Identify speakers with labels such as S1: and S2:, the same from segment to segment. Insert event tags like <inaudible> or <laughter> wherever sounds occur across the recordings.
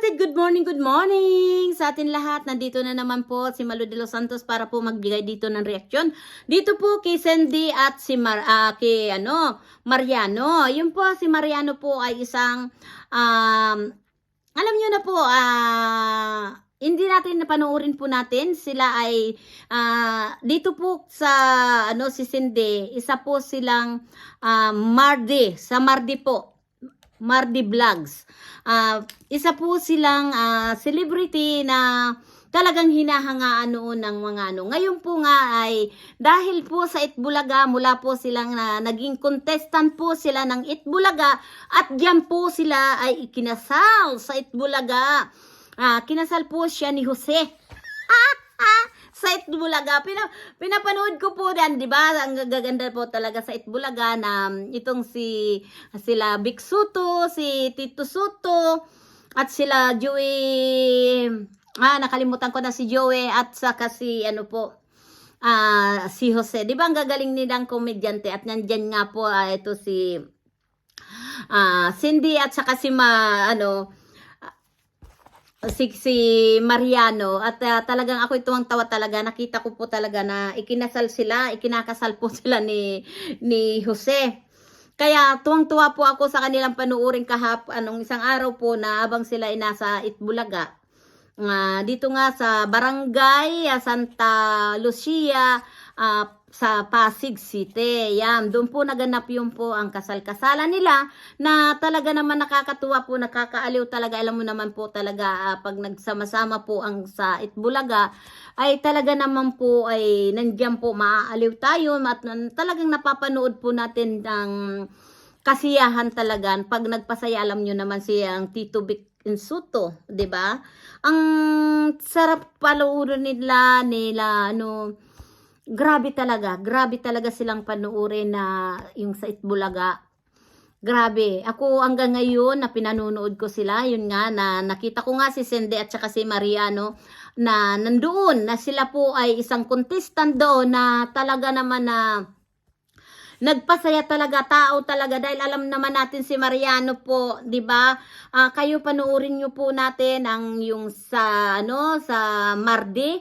S1: kapatid, good morning, good morning sa atin lahat. Nandito na naman po si Malu de los Santos para po magbigay dito ng reaksyon. Dito po kay Sandy at si Mar ah, kay ano, Mariano. Yun po si Mariano po ay isang um, alam niyo na po ah hindi natin napanoorin po natin sila ay ah, dito po sa ano si Cindy isa po silang ah, Mardi sa Mardi po Mardi Vlogs. Ah, isa po silang ah, celebrity na talagang hinahangaan noon ng mga ano. Ngayon po nga ay dahil po sa Itbulaga, mula po silang na, naging contestant po sila ng Itbulaga at diyan po sila ay ikinasal sa Itbulaga. Ah, kinasal po siya ni Jose. Sa Itbulaga. Pina, pinapanood ko po yan, di ba? Ang gaganda po talaga sa Itbulaga na um, itong si sila Big Soto, si Tito Soto, at sila Joey, ah, nakalimutan ko na si Joey, at saka si, ano po, ah, si Jose. Di ba ang gagaling nilang komedyante? At nandyan nga po, ah, ito si, ah, Cindy, at saka si, ma, ano, si, si Mariano. At ah, talagang ako ituwang tawa talaga. Nakita ko po talaga na ikinasal sila ikinakasal po <laughs> sila ni ni Jose. Kaya tuwang-tuwa po ako sa kanilang panuuring kahap anong isang araw po na habang sila ay nasa Itbulaga. Ah, dito nga sa Barangay ah, Santa Lucia ah, sa Pasig City. Yan, doon po naganap yung po ang kasal-kasalan nila na talaga naman nakakatuwa po, nakakaaliw talaga. Alam mo naman po talaga ah, pag nagsama-sama po ang sa Itbulaga ay talaga naman po ay nandiyan po maaaliw tayo at talagang napapanood po natin ng kasiyahan talaga pag nagpasaya alam nyo naman si ang Tito Vic Insuto, 'di ba? Ang sarap paluurin nila nila ano grabe talaga, grabe talaga silang panuorin na yung sa Itbulaga. Grabe. Ako hanggang ngayon na pinanunood ko sila, yun nga na nakita ko nga si Sende at saka si Mariano na nandoon na sila po ay isang contestant doon na talaga naman na nagpasaya talaga tao talaga dahil alam naman natin si Mariano po, 'di ba? Ah, kayo panuorin niyo po natin ang yung sa ano sa Mardi.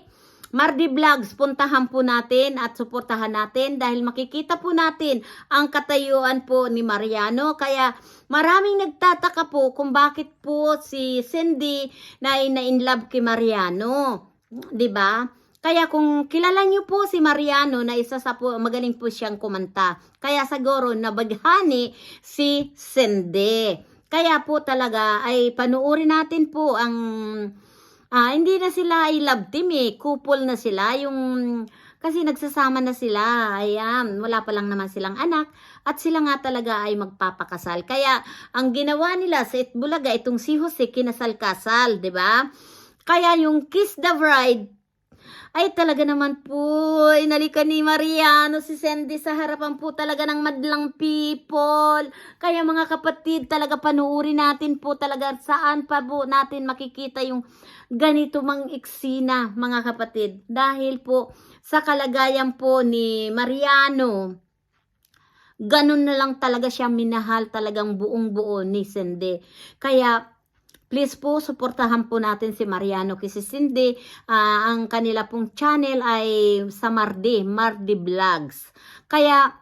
S1: Mardi Vlogs, puntahan po natin at suportahan natin dahil makikita po natin ang katayuan po ni Mariano. Kaya maraming nagtataka po kung bakit po si Cindy na in love kay Mariano. 'Di ba? Kaya kung kilala niyo po si Mariano na isa sa po, magaling po siyang kumanta. Kaya siguro nabaghani si Sende. Kaya po talaga ay panuorin natin po ang ah, hindi na sila ay love team eh. Couple na sila. Yung kasi nagsasama na sila. Ayan, wala pa lang naman silang anak at sila nga talaga ay magpapakasal. Kaya ang ginawa nila sa Itbulaga itong si Jose kinasal-kasal, 'di ba? Kaya yung Kiss the Bride ay talaga naman po, inalikan ni Mariano si Sandy sa harapan po talaga ng madlang people. Kaya mga kapatid, talaga panuuri natin po talaga saan pa po natin makikita yung ganito mang eksena mga kapatid. Dahil po sa kalagayan po ni Mariano, ganun na lang talaga siya minahal talagang buong buo ni Sandy. Kaya Please po, suportahan po natin si Mariano kasi Cindy. Ah, ang kanila pong channel ay sa Mardi, Mardi Vlogs. Kaya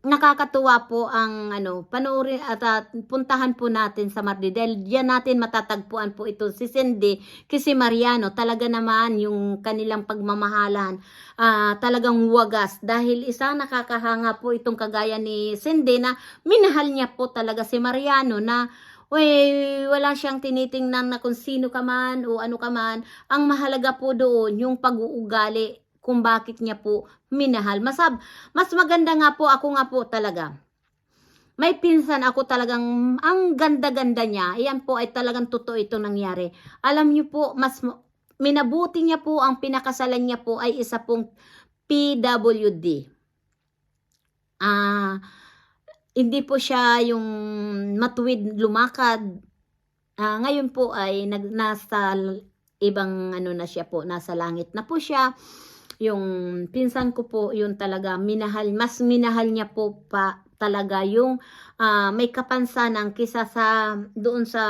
S1: nakakatuwa po ang ano, panoorin at at puntahan po natin sa Mardi dahil diyan natin matatagpuan po ito si Cindy kasi Mariano talaga naman yung kanilang pagmamahalan ah, talagang wagas dahil isang nakakahanga po itong kagaya ni Cindy na minahal niya po talaga si Mariano na Uy, wala siyang tinitingnan na kung sino ka man o ano ka man. Ang mahalaga po doon, yung pag-uugali kung bakit niya po minahal. Masab, mas maganda nga po, ako nga po talaga. May pinsan ako talagang, ang ganda-ganda niya. Iyan po ay talagang totoo ito nangyari. Alam niyo po, mas minabuti niya po, ang pinakasalan niya po ay isa pong PWD. Ah, hindi po siya yung matuwid lumakad. Ah, ngayon po ay nag, nasa ibang ano na siya po, nasa langit na po siya. Yung pinsan ko po, yun talaga minahal, mas minahal niya po pa talaga yung ah, may kapansanan kisa sa doon sa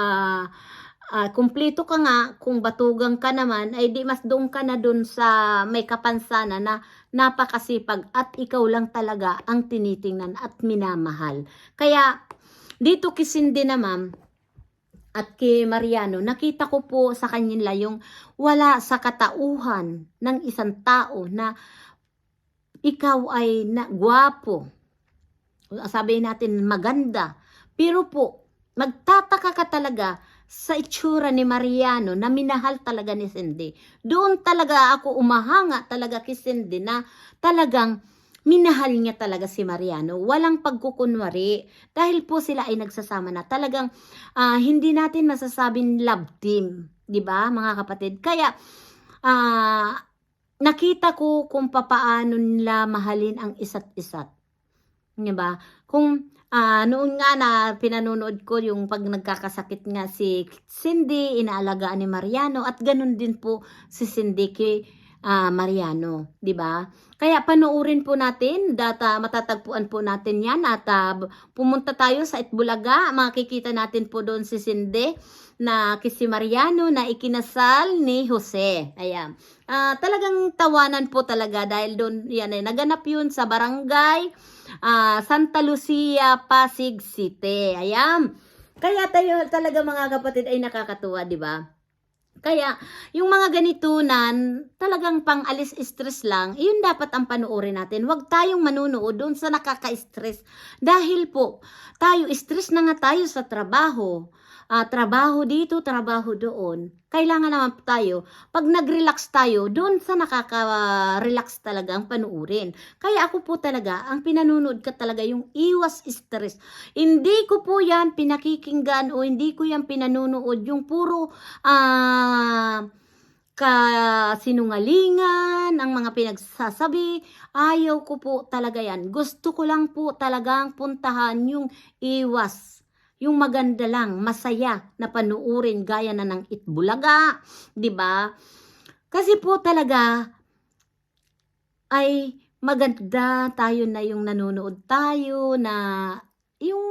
S1: ah, kumpleto ka nga, kung batugang ka naman, ay di mas doon ka na doon sa may kapansanan na napakasipag at ikaw lang talaga ang tinitingnan at minamahal. Kaya, dito kisindi na ma'am, at kay Mariano, nakita ko po sa kanila yung wala sa katauhan ng isang tao na ikaw ay na, gwapo. Sabihin natin maganda. Pero po, magtataka ka talaga sa itsura ni Mariano na minahal talaga ni Cindy. Doon talaga ako umahanga talaga kay Cindy na talagang minahal niya talaga si Mariano. Walang pagkukunwari. Dahil po sila ay nagsasama na. Talagang ah, hindi natin masasabing love team. 'di ba mga kapatid? Kaya, ah, nakita ko kung papaano nila mahalin ang isa't isa't. 'Di ba? Kung ah, noon nga na pinanonood ko yung pag nagkakasakit nga si Cindy, inaalagaan ni Mariano at ganun din po si Cindy kay ah, Mariano, 'di ba? Kaya panoorin po natin, data matatagpuan po natin 'yan at ah, pumunta tayo sa Itbulaga, makikita natin po doon si Cindy na si Mariano na ikinasal ni Jose. Ayan. Ah, talagang tawanan po talaga dahil doon yan ay naganap yun sa barangay ah, Santa Lucia, Pasig City. Ayan. Kaya tayo talaga mga kapatid ay nakakatuwa, di ba? Kaya, yung mga ganitunan, talagang pang alis stress lang, yun dapat ang panuorin natin. Huwag tayong manunood doon sa nakaka-stress. Dahil po, tayo, stress na nga tayo sa trabaho. Ah, trabaho dito, trabaho doon. Kailangan naman tayo, pag nag-relax tayo, doon sa nakaka-relax talaga ang panuurin. Kaya ako po talaga, ang pinanunood ka talaga yung iwas stress. Hindi ko po yan pinakikinggan o hindi ko yan pinanunood yung puro ah kasinungalingan, ang mga pinagsasabi, ayaw ko po talaga yan. Gusto ko lang po talagang puntahan yung iwas. Yung maganda lang, masaya na panuurin gaya na ng Itbulaga, 'di ba? Kasi po talaga ay maganda tayo na yung nanonood tayo na yung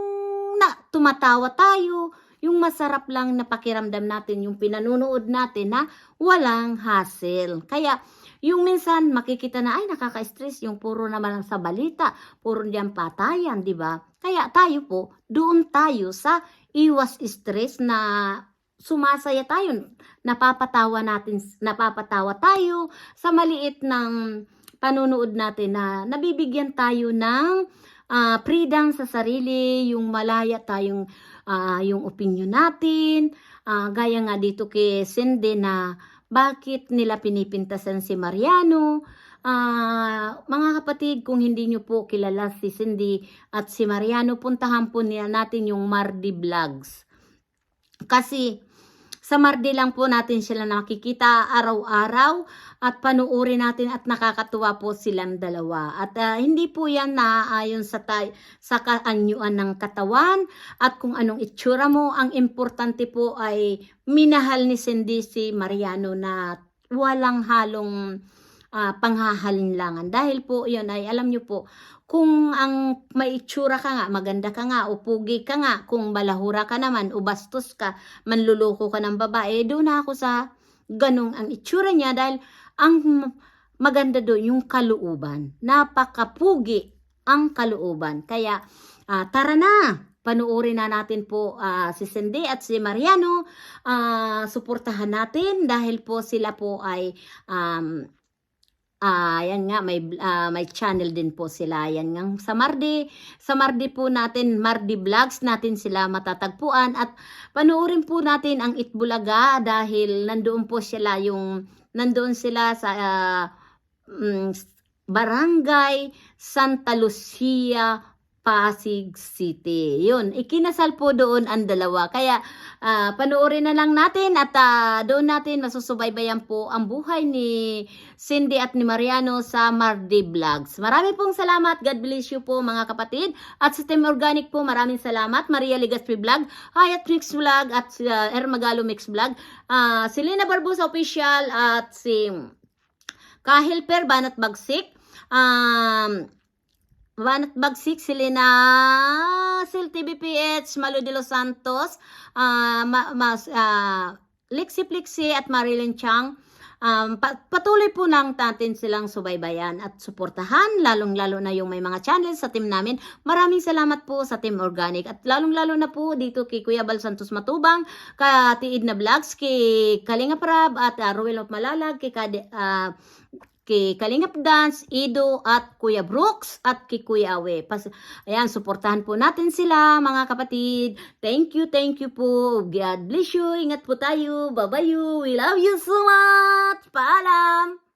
S1: na tumatawa tayo, yung masarap lang na pakiramdam natin yung pinanunood natin na walang hassle. Kaya yung minsan makikita na ay nakaka-stress yung puro naman sa balita, puro diyan patayan, 'di ba? Kaya tayo po, doon tayo sa iwas stress na sumasaya tayo, napapatawa natin, napapatawa tayo sa maliit ng panunood natin na nabibigyan tayo ng ah, freedom sa sarili, yung malaya tayong ah, yung opinion natin, Ah, gaya nga dito kay Cindy na bakit nila pinipintasan si Mariano. Ah, mga kapatid, kung hindi nyo po kilala si Cindy at si Mariano, puntahan po niya natin yung Mardi Vlogs. Kasi sa Mardi lang po natin sila nakikita araw-araw at panuuri natin at nakakatuwa po silang dalawa. At ah, hindi po yan naaayon sa, sa kaanyuan ng katawan at kung anong itsura mo. Ang importante po ay minahal ni Cindy si Mariano na walang halong ah, panghahalinlangan. Dahil po yun ay alam nyo po, kung ang may itsura ka nga, maganda ka nga, o pugi ka nga, kung balahura ka naman, o bastos ka, manluloko ka ng babae, doon na ako sa ganong ang itsura niya dahil ang maganda doon yung kalooban. Napakapugi ang kalooban. Kaya ah, tara na, panuorin na natin po ah, si Cindy at si Mariano. Ah, suportahan natin dahil po sila po ay um, Ah, yan nga may ah, may channel din po sila. Yan nga sa Mardi, sa Mardi po natin, Mardi Vlogs natin sila matatagpuan at panoorin po natin ang Itbulaga dahil nandoon po sila yung nandoon sila sa ah, mm, Barangay Santa Lucia Pasig City. Yun, ikinasal po doon ang dalawa. Kaya ah, panoorin na lang natin at ah, doon natin masusubaybayan po ang buhay ni Cindy at ni Mariano sa Mardi Vlogs. Marami pong salamat. God bless you po mga kapatid. At sa Team Organic po, maraming salamat. Maria Legaspi Vlog, Hayat Mix Vlog at uh, Ermagalo Mix Vlog. Ah, si Barbosa Official at si Kahil Per Banat Bagsik. Um, Banat Bagsik, Selena, Sil TVPH, Malu de los Santos, ah, ma, mas, ah, Lixi Plixi at Marilyn Chang. Um, pa- patuloy po nang natin silang subaybayan at suportahan, lalong-lalo na yung may mga channels sa team namin. Maraming salamat po sa Team Organic at lalong-lalo na po dito kay Kuya Bal Santos Matubang, ka Tiid na Vlogs, kay Kalinga Prab at uh, Ruel of Malalag, kay, Kade, ah, kay Kalingap Dance, Ido at Kuya Brooks at kay Kuya Awe. Pas Ayan, suportahan po natin sila mga kapatid. Thank you, thank you po. God bless you. Ingat po tayo. Bye-bye you. We love you so much. Paalam.